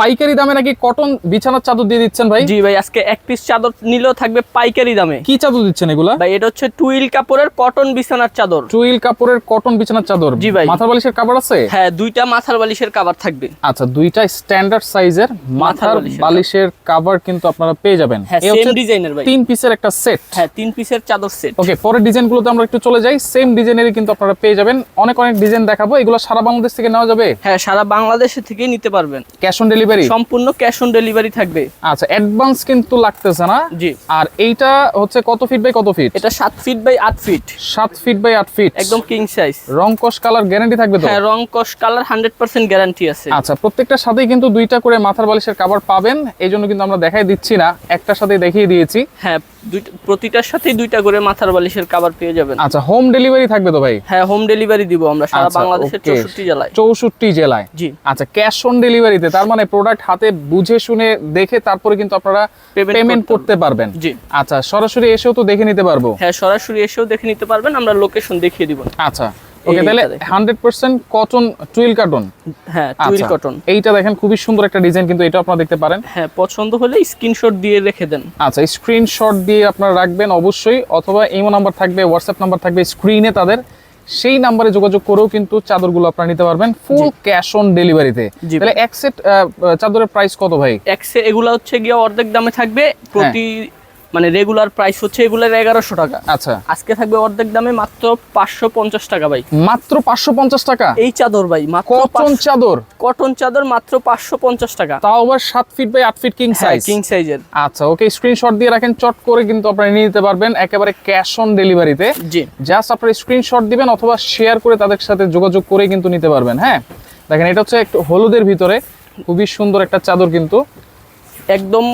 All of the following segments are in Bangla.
পাইকারি দামে নাকি কটন বিছানার চাদর দিয়ে দিচ্ছেন ভাই? জি ভাই আজকে এক পিস চাদর নিলেও থাকবে পাইকারি দামে। কি চাদর দিচ্ছেন এগুলা? ভাই এটা হচ্ছে টুইল কাপড়ের কটন বিছানার চাদর। টুইল কাপড়ের কটন বিছানার চাদর। জি ভাই। মাথার বালিশের কাপড় আছে? হ্যাঁ দুইটা মাথার বালিশের কাভার থাকবে। আচ্ছা দুইটা স্ট্যান্ডার্ড সাইজের মাথার বালিশের কাভার কিন্তু আপনারা পেয়ে যাবেন। হ্যাঁ এই হচ্ছে ডিজাইনের ভাই। তিন পিসের একটা সেট হ্যাঁ তিন পিসের চাদর সেট ওকে পরের ডিজাইনগুলোতে আমরা একটু চলে যাই। সেম ডিজাইনেরই কিন্তু আপনারা পেয়ে যাবেন। অনেক অনেক ডিজাইন দেখাবো। এগুলো সারা বাংলাদেশ থেকে নেওয়া যাবে? হ্যাঁ সারা বাংলাদেশ থেকে নিতে পারবেন। ক্যাশ অন ডেলিভারি সম্পূর্ণ ক্যাশ অন ডেলিভারি থাকবে। আচ্ছা অ্যাডভান্স কিন্তু লাগতেছে না। জি। আর এইটা হচ্ছে কত ফিট বাই কত ফিট এটা সাত ফিট বাই আট ফিট সাত ফিট বাই আট ফিট একদম কিং সাইজ রং কস কালার গ্যারান্টি থাকবে তো? হ্যাঁ রং কস কালার হান্ড্রেড পার্সেন্ট গ্যারান্টি আছে। আচ্ছা প্রত্যেকটার সাথেই কিন্তু দুইটা করে মাথার বালিশের কাভার পাবেন। এই জন্য কিন্তু আমরা দেখাই দিচ্ছি না একটার সাথে দেখিয়ে দিয়েছি। হ্যাঁ দুইটা প্রতিটার সাথেই দুইটা করে মাথার বালিশের কাভার পেয়ে যাবেন। আচ্ছা হোম ডেলিভারি থাকবে তো ভাই? হ্যাঁ হোম ডেলিভারি দিব আমরা সারা আচ্ছা, বাংলাদেশের okay। চৌষট্টি জেলায়। চৌষট্টি জেলায়। জি। আচ্ছা ক্যাশ অন ডেলিভারিতে তার মানে প্রোডাক্ট হাতে বুঝে শুনে দেখে তারপরে কিন্তু আপনারা পেমেন্ট করতে পারবেন। জি। আচ্ছা সরাসরি এসেও তো দেখে নিতে পারব। হ্যাঁ সরাসরি এসেও দেখে নিতে পারবেন আমরা লোকেশন দেখিয়ে দিব। আচ্ছা ওকে তাহলে কটন টুইল হ্যাঁ টুইল কটন এইটা দেখেন খুবই সুন্দর একটা ডিজাইন কিন্তু এটা আপনারা দেখতে পারেন। হ্যাঁ পছন্দ হলে স্ক্রিনশট দিয়ে রেখে দেন। আচ্ছা স্ক্রিনশট দিয়ে আপনারা রাখবেন অবশ্যই অথবা ইমো নাম্বার থাকবে হোয়াটসঅ্যাপ নাম্বার থাকবে স্ক্রিনে তাদের সেই নাম্বারে যোগাযোগ করেও কিন্তু চাদরগুলো আপনারা নিতে পারবেন। ফুল ক্যাশ অন ডেলিভারিতে তাহলে এক সেট চাদরের প্রাইস কত ভাই? এক সেট এগুলো হচ্ছে গিয়ে অর্ধেক দামে থাকবে। প্রতি মানে রেগুলার প্রাইস হচ্ছে এগুলার এগারোশো টাকা। আচ্ছা। আজকে থাকবে অর্ধেক দামে মাত্র পাঁচশো পঞ্চাশ টাকা ভাই। মাত্র পাঁচশো পঞ্চাশ টাকা? এই চাদর ভাই কটন চাদর? কটন চাদর মাত্র পাঁচশো পঞ্চাশ টাকা। তাও আবার সাত ফিট বাই আট ফিট কিং সাইজ কিং সাইজের আচ্ছা ওকে স্ক্রিনশট দিয়ে রাখেন চট করে কিন্তু আপনারা নিয়ে নিতে পারবেন একেবারে ক্যাশ অন ডেলিভারিতে জি। জাস্ট আপনারা স্ক্রিনশট দিবেন অথবা শেয়ার করে তাদের সাথে যোগাযোগ করে কিন্তু নিতে পারবেন হ্যাঁ? দেখেন এটা হচ্ছে একটু হলুদের ভিতরে খুবই সুন্দর একটা চাদর কিন্তু। একদম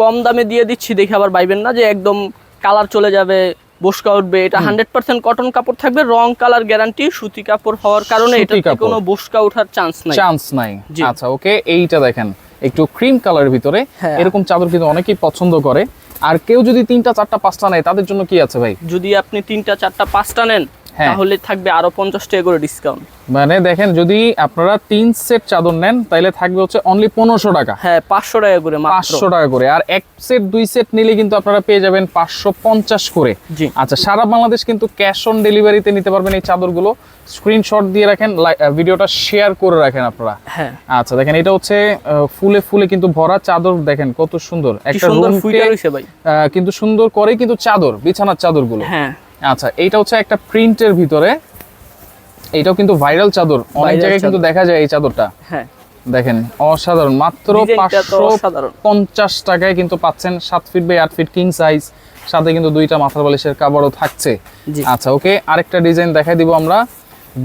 কম দামে দিয়ে দিচ্ছি দেখে আবার পাইবেন না যে একদম কালার চলে যাবে বসকা উঠবে। এটা হান্ড্রেড পার্সেন্ট কটন কাপড় থাকবে রং কালার গ্যারান্টি সুতি কাপড় হওয়ার কারণে এটা কোনো বসকা ওঠার চান্স নাই। চান্স নাই। আচ্ছা ওকে এইটা দেখেন একটু ক্রিম কালারের ভিতরে। হ্যাঁ। এরকম চাদর কিন্তু অনেকেই পছন্দ করে। আর কেউ যদি তিনটা চারটা পাঁচটা নেয় তাদের জন্য কি আছে ভাই? যদি আপনি তিনটা চারটা পাঁচটা নেন। তাহলে থাকবে আরও পঞ্চাশ টাকা করে ডিসকাউন্ট মানে দেখেন যদি আপনারা তিন সেট চাদর নেন তাহলে থাকবে হচ্ছে অনলি পনেরোশো টাকা। হ্যাঁ পাঁচশো টাকা করে পাঁচশো টাকা করে। আর এক সেট দুই সেট নিলে কিন্তু আপনারা পেয়ে যাবেন পাঁচশো পঞ্চাশ করে। জি। আচ্ছা সারা বাংলাদেশ কিন্তু ক্যাশ অন ডেলিভারিতে নিতে পারবেন এই চাদরগুলো। স্ক্রিনশট দিয়ে রাখেন ভিডিওটা শেয়ার করে রাখেন আপনারা। হ্যাঁ। আচ্ছা দেখেন এটা হচ্ছে ফুলে ফুলে কিন্তু ভরা চাদর দেখেন কত সুন্দর। একটা ভাই। কিন্তু সুন্দর করে কিন্তু চাদর বিছানার চাদরগুলো। হ্যাঁ। আচ্ছা এইটা হচ্ছে একটা প্রিন্টের ভিতরে। এইটাও কিন্তু ভাইরাল চাদর। অনেক জায়গায় কিন্তু দেখা যায় এই চাদরটা। হ্যাঁ। দেখেন অসাধারণ। মাত্র পাঁচশো পঞ্চাশ টাকায় কিন্তু পাচ্ছেন সাত ফিট বাই আট ফিট কিং সাইজ সাথে কিন্তু দুইটা মাথার বালিশের কাবারও থাকছে। আচ্ছা ওকে আরেকটা ডিজাইন দেখাই দিব আমরা।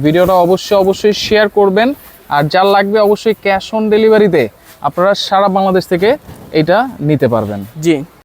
ভিডিওটা অবশ্যই অবশ্যই শেয়ার করবেন। আর যার লাগবে অবশ্যই ক্যাশ অন ডেলিভারিতে আপনারা সারা বাংলাদেশ থেকে এটা নিতে পারবেন। জি।